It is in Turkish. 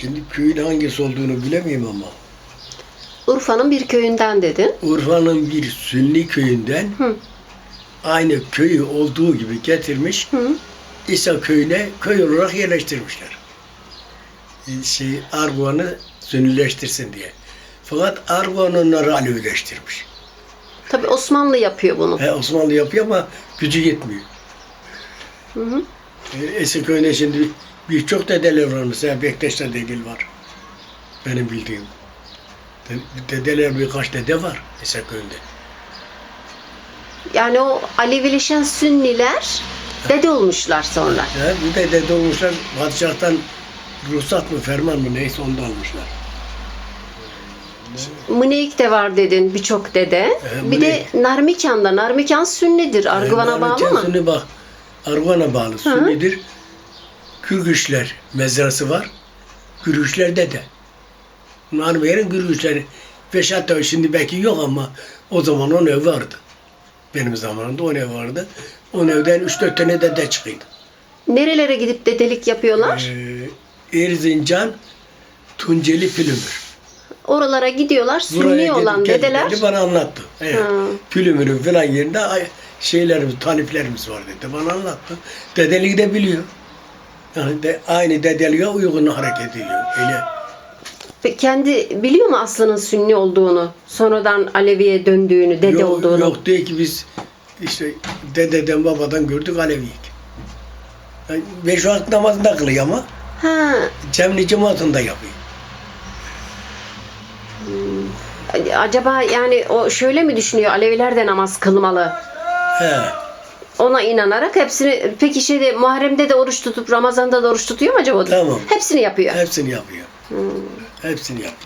Şimdi köyün hangisi olduğunu bilemiyorum ama. Urfa'nın bir köyünden dedin. Urfa'nın bir Sünni köyünden Hı. aynı köyü olduğu gibi getirmiş. Hı. İsa köyüne köy olarak yerleştirmişler. Ee, Şey, Arguvan'ı Sünnileştirsin diye. Fakat Arguvan onları Alevileştirmiş. Tabi Osmanlı yapıyor bunu. He, Osmanlı yapıyor ama gücü yetmiyor. Hı hı. Ee, Esiköy'de şimdi birçok dedeler var. Mesela Bektaş'ta dedel var. Benim bildiğim. De- Dedeler birkaç dede var Esiköy'de. Yani o Alevileşen Sünniler dede olmuşlar sonra. Ya, bir de dede olmuşlar padişahtan ruhsat mı ferman mı neyse onu da almışlar. Mıneyik de var dedin birçok dede. Ee, bir de. Narmikan'da. Narmikan Sünnidir. Arguvan'a Yani bağlı mı? Sünni bak. Arguvan'a bağlı. Sünnidir. Kürgüşler mezrası var. Kürgüşlerde de. Narmeyer'in Kürgüşleri. Beş hatta şimdi belki yok ama o zaman on ev vardı. Benim zamanımda on ev vardı. On evden üç dört tane dede çıkıyordu. Nerelere gidip dedelik yapıyorlar? Ee, Erzincan, Tunceli, Pülümür. Oralara gidiyorlar. Sünni Buraya olan gelip dedeler. bana anlattı. Evet. Ha. Pülümür'ün falan yerinde ay- şeylerimiz, taliplerimiz var dedi. Bana anlattı. Dedeliği de biliyor. Yani de, aynı dedeliğe uygun hareket ediyor. Öyle. Kendi biliyor mu Aslı'nın Sünni olduğunu? Sonradan Alevi'ye döndüğünü, dede yok, olduğunu. Yok değil ki biz işte dededen babadan gördük Aleviyik. Yani beş vakit namazında kılıyor ama Ha, cemli cemaatinde yapıyor. acaba yani o şöyle mi düşünüyor? Aleviler de namaz kılmalı. He. Ona inanarak hepsini peki şeyde Muharrem'de de oruç tutup Ramazan'da da oruç tutuyor mu acaba? Tamam. Hepsini yapıyor. Hepsini yapıyor. Hepsini yapıyor.